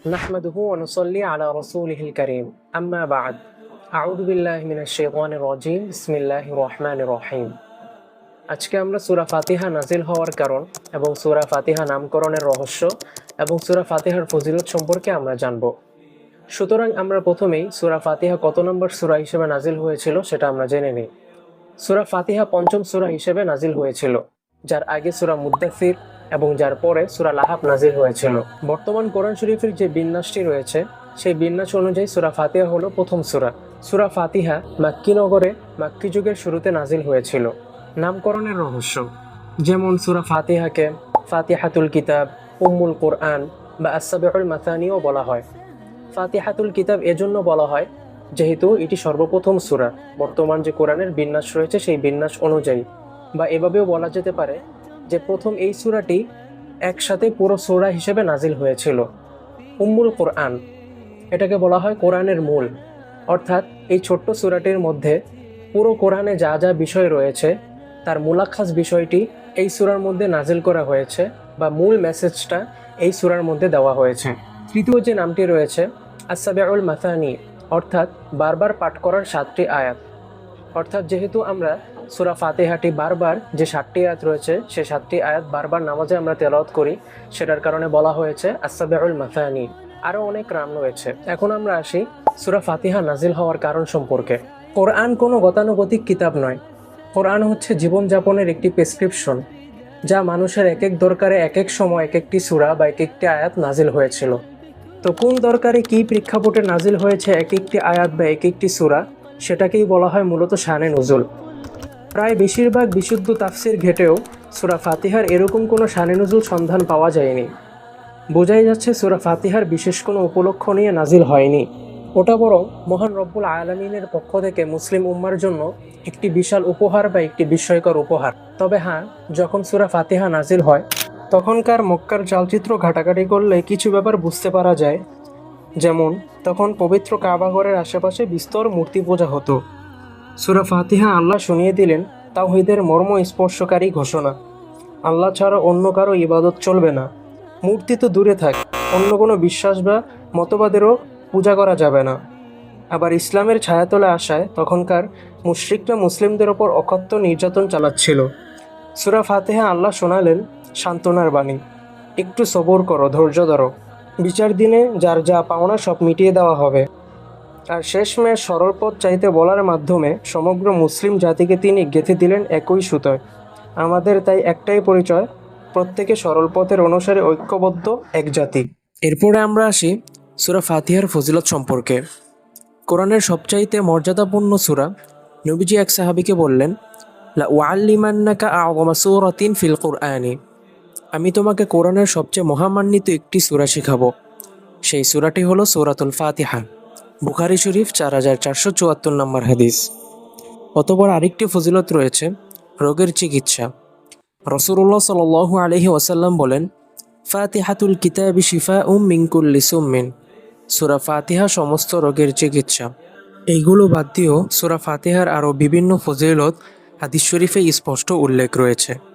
نحمده ونصلي على رسوله الكريم أما بعد أعوذ بالله من الشيطان الرجيم بسم الله الرحمن الرحيم আজকে আমরা সুরা ফাতিহা নাজিল হওয়ার কারণ এবং সুরা ফাতিহা নামকরণের রহস্য এবং সুরা ফাতিহার ফজিলত সম্পর্কে আমরা জানব সুতরাং আমরা প্রথমেই সুরা ফাতিহা কত নম্বর সুরা হিসেবে নাজিল হয়েছিল সেটা আমরা জেনে নিই সুরা ফাতিহা পঞ্চম সুরা হিসেবে নাজিল হয়েছিল যার আগে সুরা মুদ্দাসির এবং যার পরে সুরা লাহাব নাজির হয়েছিল। বর্তমান কোরআন শরীফের যে বিন্যাসটি রয়েছে, সেই বিন্যাস অনুযায়ী সুরা ফাতিহা হলো প্রথম সুরা। সুরা ফাতিহা মাক্কি নগরে মাক্কি যুগের শুরুতে নাজিল হয়েছিল। নামকরণের রহস্য, যেমন সুরা ফাতিহাকে ফাতিহাতুল কিতাব, উম্মুল কোরআন বা আসাবেউল মাসানিও বলা হয়। ফাতিহাতুল কিতাব এজন্য বলা হয়, যেহেতু এটি সর্বপ্রথম সুরা। বর্তমান যে কোরআনের বিন্যাস রয়েছে, সেই বিন্যাস অনুযায়ী। বা এভাবেও বলা যেতে পারে যে প্রথম এই সূরাটি একসাথে পুরো সূরা হিসেবে নাজিল হয়েছিল। উম্মুল কোরআন। এটাকে বলা হয় কোরআনের মূল। অর্থাৎ এই ছোট্ট সূরাটির মধ্যে পুরো কোরআনে যা যা বিষয় রয়েছে, তার মূলাক্ষাস বিষয়টি এই সূরার মধ্যে নাজিল করা হয়েছে বা মূল মেসেজটা এই সূরার মধ্যে দেওয়া হয়েছে। তৃতীয় যে নামটি রয়েছে আসাবেউল মাথানি অর্থাৎ বারবার পাঠ করার সাতটি আয়াত। অর্থাৎ যেহেতু আমরা সুরা ফাতেহাটি বারবার যে সাতটি আয়াত রয়েছে সে সাতটি আয়াত বারবার নামাজে আমরা তেলাওয়াত করি। সেটার কারণে বলা হয়েছে আসাবেউল মাথানি আরও অনেক নাম রয়েছে। এখন আমরা আসি সুরা ফাতিহা নাজিল হওয়ার কারণ সম্পর্কে। কোরআন কোনো গতানুগতিক কিতাব নয়। কোরআন হচ্ছে জীবনযাপনের একটি প্রেসক্রিপশন, যা মানুষের এক এক দরকারে এক এক সময় এক একটি সুরা বা এক একটি আয়াত নাজিল হয়েছিল। তো কোন দরকারে কী প্রেক্ষাপটে নাজিল হয়েছে এক একটি আয়াত বা এক একটি সুরা? সেটাকেই বলা হয় মূলত শানে নজুল। প্রায় বেশিরভাগ বিশুদ্ধ তাফসির ঘেটেও সুরা ফাতিহার এরকম কোনো শানে নজুল সন্ধান পাওয়া যায়নি। বোঝাই যাচ্ছে সুরা ফাতিহার বিশেষ কোনো উপলক্ষ নিয়ে নাজিল হয়নি। ওটা বরং মহান রব্বুল আলমিনের পক্ষ থেকে মুসলিম উম্মার জন্য একটি বিশাল উপহার বা একটি বিস্ময়কর উপহার। তবে হ্যাঁ যখন সুরা ফাতিহা নাজিল হয়, তখনকার মক্কার চালচিত্র ঘাটাঘাটি করলে কিছু ব্যাপার বুঝতে পারা যায়। যেমন, তখন পবিত্র কাবাঘরের আশেপাশে বিস্তর মূর্তি পূজা হতো। সুরা ফাতিহা আল্লাহ শুনিয়ে দিলেন, তাওহিদের মর্ম স্পর্শকারী ঘোষণা। আল্লাহ ছাড়া অন্য কারও ইবাদত চলবে না। মূর্তি তো দূরে থাক, অন্য কোনো বিশ্বাস বা মতবাদেরও পূজা করা যাবে না। আবার ইসলামের ছায়াতলে আসায় তখনকার মুশরিকরা মুসলিমদের ওপর অকথ্য নির্যাতন চালাচ্ছিল। সুরা ফাতেহা আল্লাহ শোনালেন সান্ত্বনার বাণী, একটু সবর করো, ধৈর্য ধরো। বিচার দিনে যার যা পাওনা সব মিটিয়ে দেওয়া হবে। আর শেষমেশ সরল পথ চাইতে বলার মাধ্যমে সমগ্র মুসলিম জাতিকে তিনি গেঁথে দিলেন একই সুতোয়। আমাদের তাই একটাই পরিচয়, প্রত্যেকে সরল পথের অনুসারে ঐক্যবদ্ধ এক জাতি। এরপরে আমরা আসি সুরা ফাতিহার ফজিলত সম্পর্কে। কোরআনের সবচাইতে মর্যাদাপূর্ণ সুরা নবীজি এক সাহাবিকে বললেন ফিল আমি তোমাকে কোরআনের সবচেয়ে মহামান্বিত একটি সূরা শেখাবো। সেই সূরাটি হলো সূরাতুল ফাতিহা। বুখারি শরীফ চার হাজার চারশো চুয়াত্তর নম্বর হাদিস। অতপর আরেকটি ফজিলত রয়েছে, রোগের চিকিৎসা। রসুল্লাহ সাল আলহি ওয়াসাল্লাম বলেন, ফাতিহাতুল কিতাবি শিফা উম মিঙ্কুল্লি সুম্মিন। সুরা ফাতিহা সমস্ত রোগের চিকিৎসা। এইগুলো বাদ দিয়েও সুরা ফাতিহার আরও বিভিন্ন ফজিলত হাদিস শরীফে স্পষ্ট উল্লেখ রয়েছে।